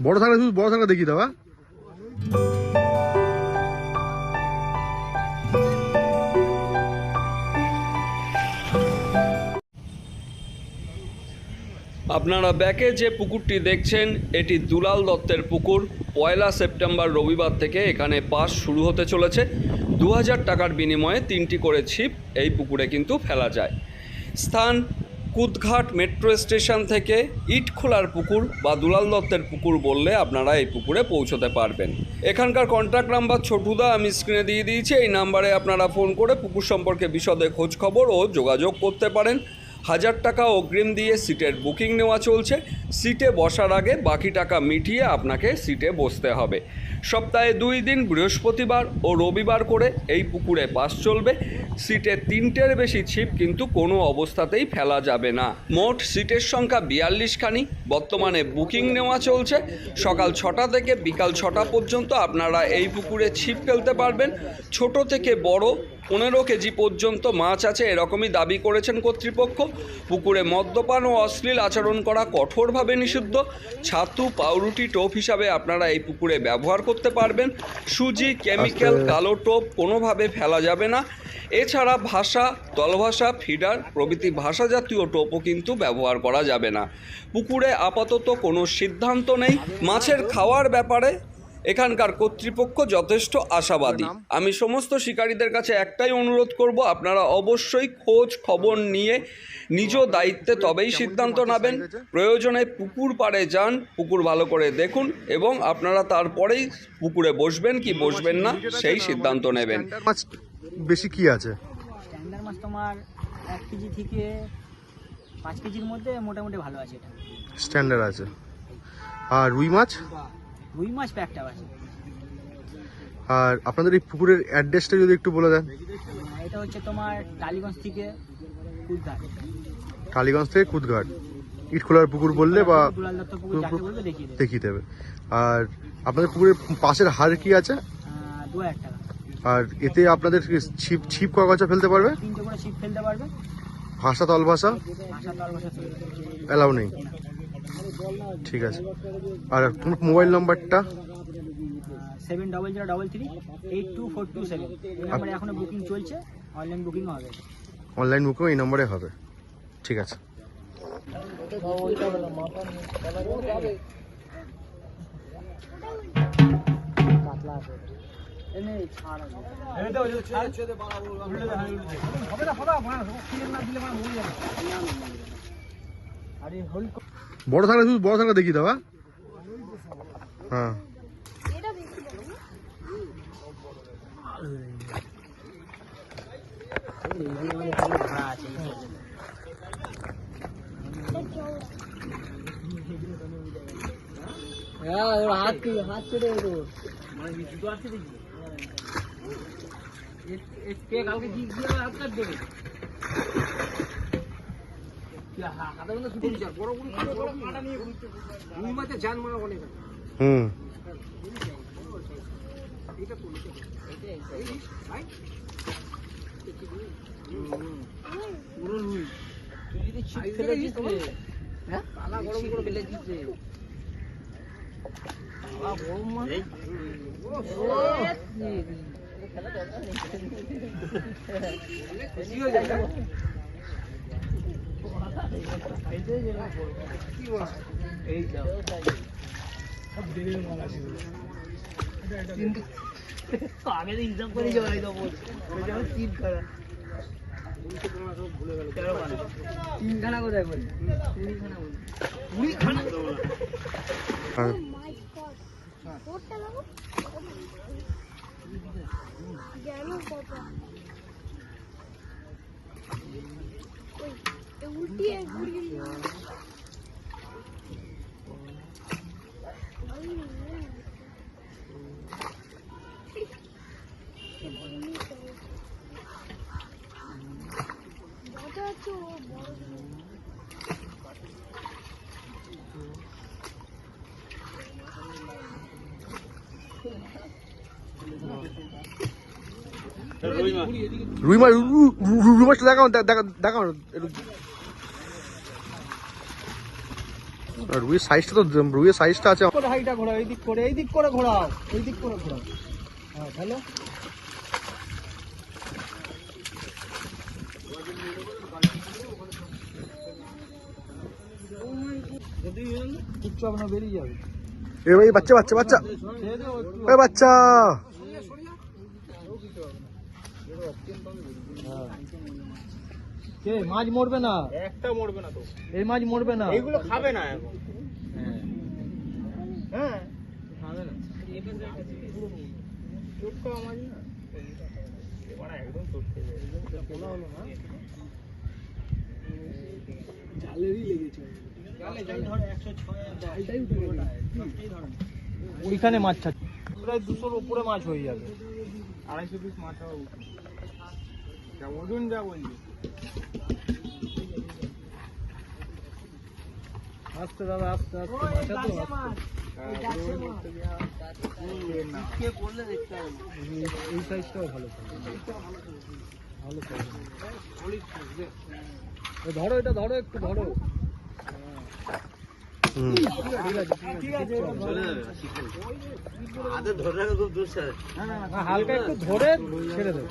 বড় থাকলে শুধু বড় থাকলে দেখিয়ে দাও হ্যাঁ? আপনারা ব্যাকে যে পুকুরটি দেখছেন, এটি দুলাল দত্তের পুকুর পয়লা সেপ্টেম্বর রবিবার থেকে এখানে পাস শুরু হতে চলেছে দু হাজার টাকার বিনিময়ে তিনটি করে ছিপ এই পুকুরে কিন্তু ফেলা যায়। স্থান কুদঘাট মেট্রো স্টেশন থেকে ইটখোলার পুকুর বা দুলাল দত্তের পুকুর বললে আপনারা এই পুকুরে পৌঁছতে পারবেন। এখানকার কন্ট্যাক্ট নাম্বার ছোটুদা আমি স্ক্রিনে দিয়ে দিয়েছি, এই নাম্বারে আপনারা ফোন করে পুকুর সম্পর্কে বিশদে খবর ও যোগাযোগ করতে পারেন। হাজার টাকা অগ্রিম দিয়ে সিটের বুকিং নেওয়া চলছে। সিটে বসার আগে বাকি টাকা মিটিয়ে আপনাকে সিটে বসতে হবে। সপ্তাহে দুই দিন বৃহস্পতিবার ও রবিবার করে এই পুকুরে বাস চলবে। সিটে তিনটের বেশি ছিপ কিন্তু কোনো অবস্থাতেই ফেলা যাবে না। মোট সিটের সংখ্যা বিয়াল্লিশ বিয়াল্লিশখানি। বর্তমানে বুকিং নেওয়া চলছে। সকাল ছটা থেকে বিকাল ছটা পর্যন্ত আপনারা এই পুকুরে ছিপ ফেলতে পারবেন। ছোট থেকে বড় পনেরো কেজি পর্যন্ত মাছ আছে এরকমই দাবি করেছেন কর্তৃপক্ষ। পুকুরে মদ্যপান ও অশ্লীল আচরণ করা কঠোরভাবে নিষিদ্ধ। ছাতু পাউরুটি টোপ হিসাবে আপনারা এই পুকুরে ব্যবহার করতে পারবেন। সুজি কেমিক্যাল কালো টোপ কোনোভাবে ফেলা যাবে না। এছাড়া ভাষা দলভাষা ফিডার প্রভৃতি ভাষা জাতীয় টোপও কিন্তু ব্যবহার করা যাবে না। পুকুরে আপাতত কোনো সিদ্ধান্ত নেই। মাছের খাওয়ার ব্যাপারে এখানকার কর্তৃপক্ষ যথেষ্ট আশাবাদী। আমি সমস্ত শিকারীদের কাছে একটাই অনুরোধ করব আপনারা অবশ্যই খোঁজ খবর নিয়ে নিজ দায়িত্বে তবেই সিদ্ধান্ত নেবেন। প্রয়োজনে পুকুর পাড়ে যান পুকুর ভালো করে দেখুন এবং আপনারা তারপরেই পুকুরে বসবেন কি বসবেন না সেই সিদ্ধান্ত নেবেন। বেশি কি আছে? স্ট্যান্ডার্ড মাছ তোমার এক কেজি থেকে পাঁচ কেজির মধ্যে মোটামুটি ভালো আছে এটা। স্ট্যান্ডার্ড আছে। আর রুই মাছ? রুই মাছ প্যাকটা আছে। আর আপনাদের এই পুকুরের অ্যাড্রেসটা যদি একটু বলে দেন। এটা হচ্ছে তোমার টালিগঞ্জ থেকে কুদঘাট। কালীগঞ্জ থেকে কুদঘাট। ইটখোলার পুকুর বললে বা দেখিয়ে দেবে। আর আপনাদের পুকুরের পাশের হার কি আছে? দু হাজার টাকা। আর এতে আপনাদের ছিপ ছিপ ক গছা ফেলতে পারবে? তিনটে করে ছিপ ফেলতে পারবে। ভাষা তল ভাষা অ্যালাউ নেই। ঠিক আছে। আর তোমার মোবাইল নাম্বারটা seven double zero double three eight two four two seven এই নাম্বারে এখনও বুকিং চলছে। অনলাইন বুকিং হবে। অনলাইন বুকিং এই নম্বরে হবে। ঠিক আছে। বড় থাকলে শুধু বড় থাকলে দেখিয়ে দাও হ্যাঁ? হ্যাঁ হ্যাঁ হাত হাত তো মানে জুতো আছে দেখি কে কালকে কি কি হাত কাট দেবে হুম। গরম আগে তো হিসাব করে জড়াই দেবো যেমন তিন খানা তিনখানা কোথায় বলি বলি কুড়িখানা আর उल्टी है রুই মাছ রুই মাছটা দেখাও দেখাও। রুইয়ের সাইজটা তো রুইয়ের সাইজটা আছে। হাইটা এই দিক করে এই দিক করে ঘোরাও এই দিক করে ঘোরাও। হ্যাঁ ভালো কিচ্ছু আপনার বেরিয়ে যাবে। এ ভাই বাচ্চা বাচ্চা বাচ্চা। এ বাচ্চা। কে মাছ মরবে না? একটা মরবে না তো। এই মাছ মরবে না? এইগুলো খাবে না এখন। হ্যাঁ। খাবে না। চোখটা আমার না এবার একদম চটকে জালেরই লেগেছে ওইখানে মাছ ছাড়ছে। প্রায় দুশোর উপরে মাছ হয়ে যাবে। আড়াইশো পিস মাছ হওয়া উচিত। যা ওজন যা বললি। আস্তে দাদা আস্তে আস্তে তো, এই- এই সাইজটাও ভালো ভালো ধরো এটা ধরো একটু ধরো। হ্যাঁ, হালকা একটু ধরে ছেড়ে দেবে।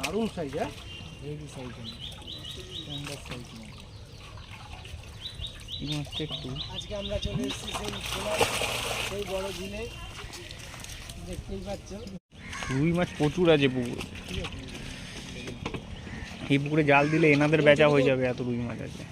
দারুণ সাইজ হ্যাঁ? হেভি সাইজ স্ট্যান্ডার্ড সাইজ আজকে আমরা চলে এসেছি সেই সেই বড় ঝিলে। দেখতেই পাচ্ছ। রুই মাছ প্রচুর আছে পুকুরে। এই পুকুরে জাল দিলে এনাদের বেচা হয়ে যাবে এত রুই মাছ আছে।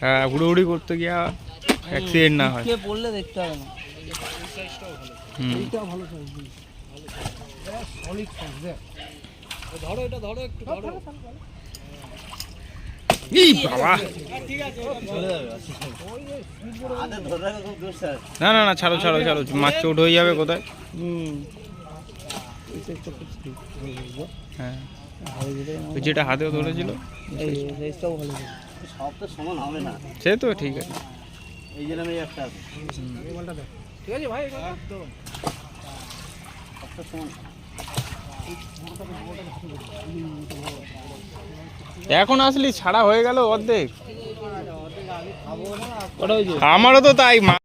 হ্যাঁ হুড়োহুড়ি করতে গিয়া অ্যাক্সিডেন্ট না হয়। কে বললে দেখতে হবে না। এইটা ভালো সাইজ সলিড সাইজ দেখ। ধরো এটা ধরো একটু ধরো। এই বাবা? না না না, ছাড়ো ছাড়ো ছাড়ো, মাছ চোট হয়ে যাবে কোথায়? হ্যাঁ। যেটা হাতেও ধরেছিল? সে তো ঠিক আছে। সমান এখন আসলি ছাড়া হয়ে গেল অর্ধেক। আমারও তো তাই মা।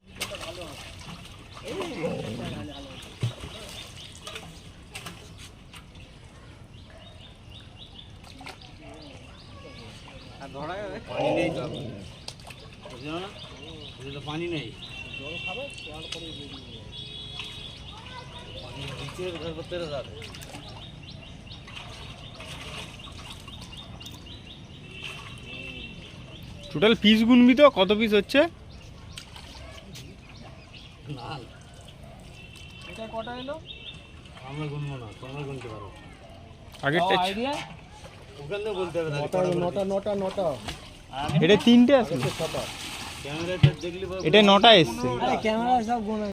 পানি নেই জল খাবে টোটাল পিস গুনবি তো? কত পিস হচ্ছে? এটা কটা এলো? আমরা গুনবো না তোমরা গুনতে পারো। আগেরটা ছিল। আইডিয়া ওখান থেকে বলতে হবে নটা নটা নটা নটা। এটা তিনটে আছে? ক্যামেরাটা এটা নটা এসছে। ক্যামেরা সব গোনা।